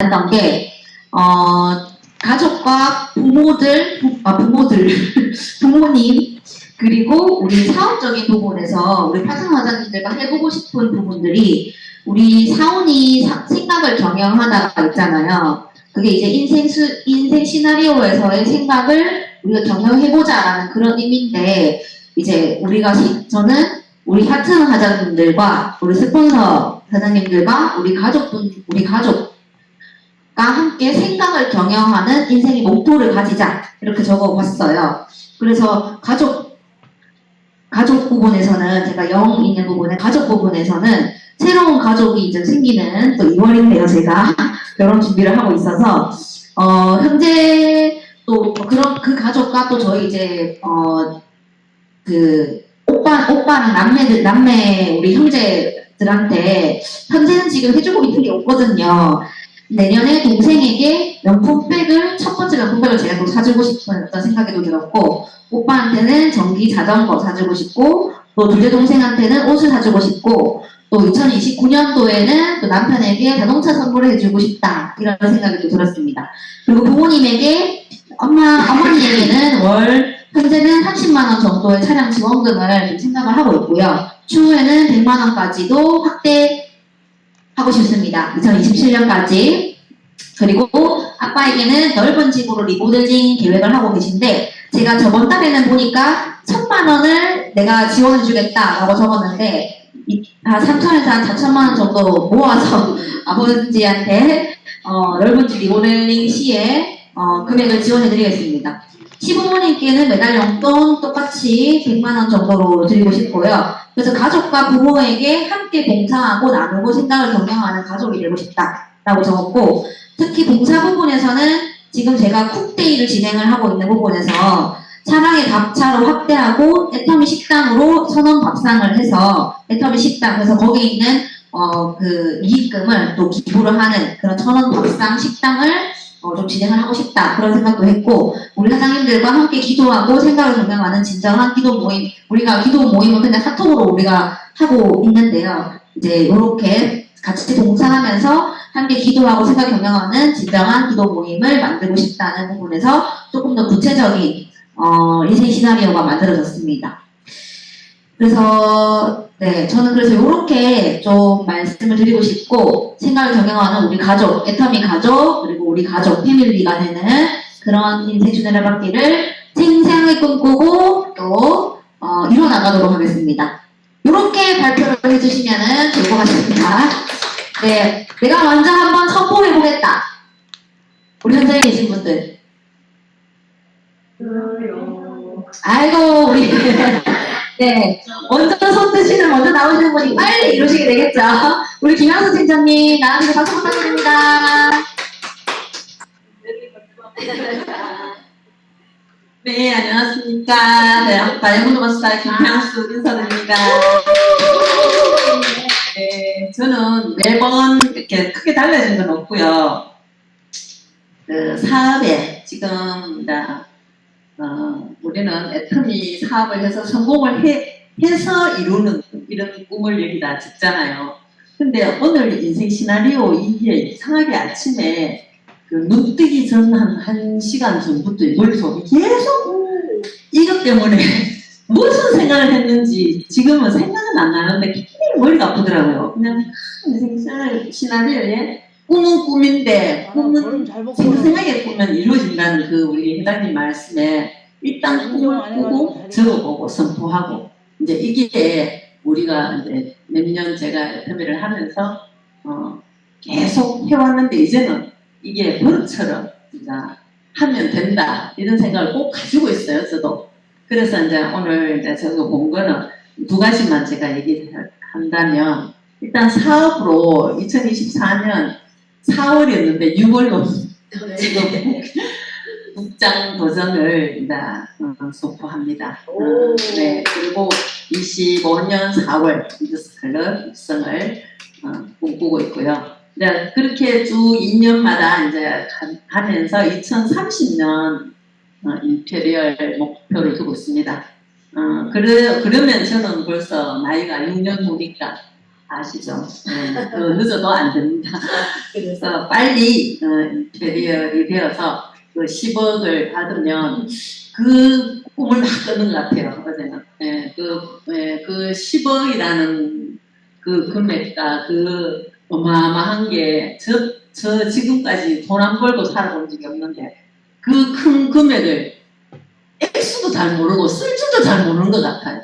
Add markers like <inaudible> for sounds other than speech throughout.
했던 게, 어, 가족과 부모들, 부, 아, 부모들, <laughs> 부모님, 그리고 우리 사업적인 부분에서 우리 파트너자님들과 해보고 싶은 부분들이 우리 사원이 사- 생각을 경영하다가 있잖아요. 그게 이제 인생 수, 인생 시나리오에서의 생각을 우리가 경영해보자라는 그런 의미인데, 이제 우리가, 시- 저는 우리 파트너 사장님들과 우리 스폰서 사장님들과 우리 가족분, 우리 가족과 함께 생각을 경영하는 인생의 목표를 가지자. 이렇게 적어봤어요. 그래서 가족, 가족 부분에서는 제가 영 있는 부분에 가족 부분에서는 새로운 가족이 이제 생기는 또 2월인데요, 제가 <laughs> 결혼 준비를 하고 있어서 어, 현재 또 그런 그 가족과 또 저희 이제 어, 그 오빠 오빠랑 남매들 남매 우리 형제들한테 현재는 지금 해주고 있는 게 없거든요. 내년에 동생에게 명품백을 첫 번째 명품백을 제가 또 사주고 싶은 어떤 생각이 또 들었고 오빠한테는 전기 자전거 사주고 싶고 또 둘째 동생한테는 옷을 사주고 싶고 또 2029년도에는 또 남편에게 자동차 선물을 해주고 싶다 이런 생각이 또 들었습니다. 그리고 부모님에게 엄마 어머니에게는 월 현재는 30만 원 정도의 차량 지원금을 좀 생각을 하고 있고요. 추후에는 100만 원까지도 확대 하고 싶습니다. 2027년까지. 그리고 아빠에게는 넓은 집으로 리모델링 계획을 하고 계신데 제가 저번 달에는 보니까 천만 원을 내가 지원해 주겠다라고 적었는데 이- 한 3천에서 한 4천만 원 정도 모아서 <laughs> 아버지한테 어, 넓은 집 리모델링 시에 어, 금액을 지원해 드리겠습니다. 시부모님께는 매달 용돈 똑같이 100만 원 정도로 드리고 싶고요. 그래서 가족과 부모에게 함께 봉사하고 나누고 생각을 경영하는 가족이 되고 싶다라고 적었고 특히 봉사 부분에서는 지금 제가 쿡데이를 진행을 하고 있는 부분에서 차량의 답차로 확대하고 애터미 식당으로 선원 밥상을 해서 애터미 식당 그래서 거기에 있는 어 그 이익금을 또 기부를 하는 그런 천원 밥상 식당을 어, 좀 진행을 하고 싶다 그런 생각도 했고 우리 사장님들과 함께 기도하고 생각을 경영하는 진정한 기도 모임 우리가 기도 모임은 그냥 카톡으로 우리가 하고 있는데요 이제 이렇게 같이 봉사하면서 함께 기도하고 생각 경영하는 진정한 기도 모임을 만들고 싶다는 부분에서 조금 더 구체적인 어, 인생 시나리오가 만들어졌습니다. 그래서 네 저는 그래서 이렇게 좀 말씀을 드리고 싶고 생각을 경영하는 우리 가족 애터미 가족 그리고 우리 가족 패밀리가 되는 그런 인생 주제를 생생하게 꿈꾸고 또 어, 이뤄 나가도록 하겠습니다. 이렇게 발표를 해주시면 좋을 것 같습니다. 네, 내가 먼저 한번 선포해 보겠다. 우리 현장에 계신 분들. 아이고 우리 <laughs> 네 먼저 손 드시는 먼저 나오시는 분이 빨리 이루시게 되겠죠. 우리 김양수 팀장님 나와주셔서 박수 부탁드립니다. 네, 안녕하십니까. 네, 다이아몬드 마스터 김향수 인사드립니다. 네, 저는 매번 이렇게 크게 달라진 건 없고요. 그 사업에 지금 이제 어, 우리는 애터미 사업을 해서 성공을 해, 해서 이루는 이런 꿈을 여기다 짓잖아요. 근데 오늘 인생 시나리오 이게 이상하게 아침에 그 눈 뜨기 전 한 한 시간 전부터 머릿속에 계속 이것 때문에 <laughs> 무슨 생각을 했는지 지금은 생각은 안 나는데 굉장히 머리가 아프더라고요. 그냥 인생 시나리- 시나리오에 꿈은 꿈인데 꿈은 생생하게 꾸면 이루어진다는 그 우리 회장님 말씀에 일단 꿈을 꾸고 적어보고 선포하고 이제 이게 우리가 이제 몇 년 제가 협의를 하면서 어, 계속 해왔는데 이제는 이게 버릇처럼 진짜 하면 된다 이런 생각을 꼭 가지고 있어요 저도. 그래서 이제 오늘 이제 제가 본 거는 두 가지만 제가 얘기를 한다면 일단 사업으로 2024년 4월이었는데 6월로 지금 국장 도전을 이제 어, 선포합니다. 어, 네 그리고 25년 4월 미드스클럽 입성을 어, 꿈꾸고 있고요. 네, 그렇게 쭉 2년마다 이제 가- 가면서 2030년 어, 임페리얼 목표를 두고 있습니다. 어, 그러, 그러면 저는 벌써 나이가 6년 후니까 아시죠? 네, 그 늦어도 안 됩니다. <laughs> 그래서 빨리 어, 인테리어이 되어서 그 10억을 받으면 그 꿈을 막 끄는 것 같아요. 어제는 예, 그, 예, 그 10억이라는 그 금액과 그 어마어마한 게 저, 저 지금까지 돈 안 벌고 살아본 적이 없는데 그 큰 금액을 액수도 잘 모르고 쓸 줄도 잘 모르는 것 같아요.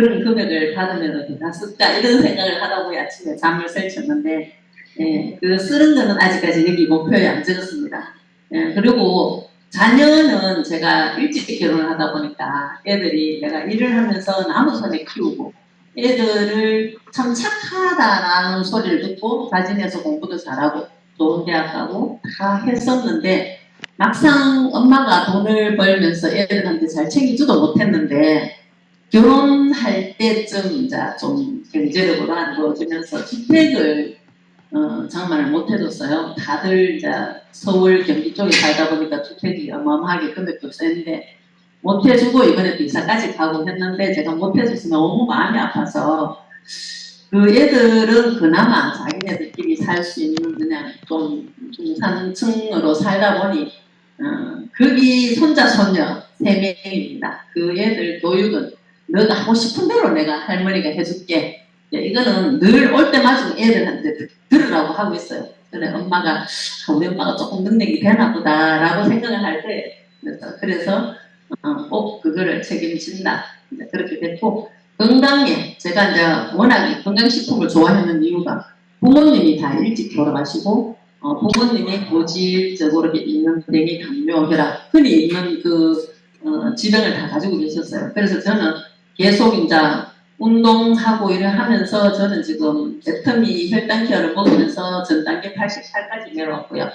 그런 금액을 받으면 어디다 쓸까 이런 <laughs> 생각을 하다 보니 아침에 잠을 설쳤는데 예, 그 쓰는 거는 아직까지 여기 목표에 안 적었습니다. 예, 그리고 자녀는 제가 일찍 결혼을 하다 보니까 애들이 내가 일을 하면서 나무선에 키우고 애들을 참 착하다라는 소리를 듣고 자진해서 공부도 잘하고 좋은 대학 가고 다 했었는데 막상 엄마가 돈을 벌면서 애들한테 잘 챙기지도 못했는데 결혼할 때쯤 이제 좀 경제력으로 안 좋아지면서 주택을 어, 장만을 못 해줬어요. 다들 이제 서울 경기 쪽에 살다 보니까 주택이 어마어마하게 금액도 센데 못 해주고 이번에 또 이사까지 가고 했는데 제가 못 해줬으면 너무 마음이 아파서 그 애들은 그나마 자기네들끼리 살 수 있는 그냥 좀 중산층으로 살다 보니 어, 거기 손자 손녀 세 명입니다. 그 애들 교육은 너가 하고 싶은 대로 내가 할머니가 해줄게. 예, 이거는 늘 올 때마다 애들한테 들- 들으라고 하고 있어요. 그래 엄마가 아, 우리 엄마가 조금 능력이 되나 보다라고 생각을 할 때 그래서, 그래서 어, 꼭 그거를 책임진다. 그렇게 됐고 건강에 제가 이제 워낙 건강식품을 좋아하는 이유가 부모님이 다 일찍 돌아가시고 어, 부모님이 고질적으로 있는 병이 당뇨, 혈압, 흔히 있는 그 어, 질병을 다 가지고 계셨어요. 그래서 저는 계속 이제 운동하고 일을 하면서 저는 지금 애터미 혈당계를 먹으면서 전 단계 88까지 내려왔고요.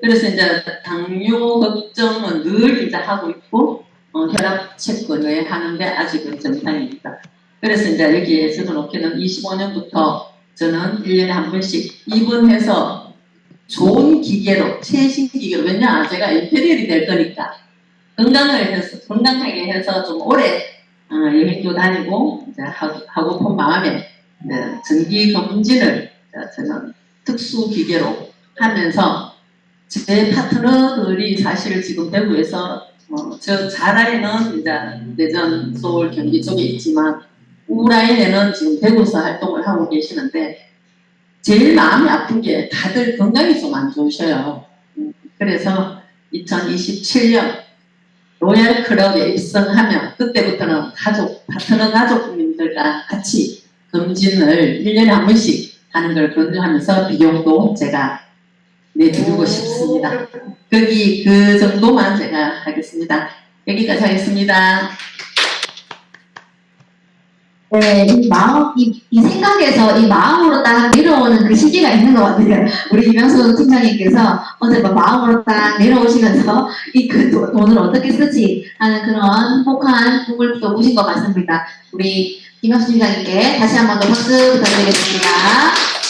그래서 이제 당뇨 걱정은 늘 이제 하고 있고 어, 혈압 체크를 하는데 아직은 정상입니다. 그래서 이제 여기에 적어놓기는 25년부터 저는 1년에 한 번씩 입원해서 좋은 기계로, 최신 기계로, 왜냐, 제가 인테리어이 될 거니까 건강을 해서, 건강하게 해서 좀 오래 어, 여행도 다니고 이제 하고, 하고픈 마음에 이제 정기 검진을 저는 특수 기계로 하면서 제 파트너들이 사실 지금 대구에서 어, 저 자라에는 이제 대전, 서울, 경기 쪽에 있지만 우라인에는 지금 대구에서 활동을 하고 계시는데 제일 마음이 아픈 게 다들 건강이 좀 안 좋으셔요. 음, 그래서 2027년 로얄 클럽에 입성하면 그때부터는 가족, 파트너 가족님들과 같이 검진을 1년에 한 번씩 하는 걸 권유하면서 비용도 제가 내드리고 싶습니다. 거기 그 정도만 제가 하겠습니다. 여기까지 하겠습니다. 네, 이 마음, 이, 이 생각에서 이 마음으로 딱 내려오는 그 시기가 있는 것 같아요. 우리 이명수 팀장님께서 어제 막 마음으로 딱 내려오시면서 이 그 돈을 어떻게 쓰지 하는 그런 행복한 꿈을 꿔보신 것 같습니다. 우리 이명수 팀장님께 다시 한 번 더 박수 부탁드리겠습니다.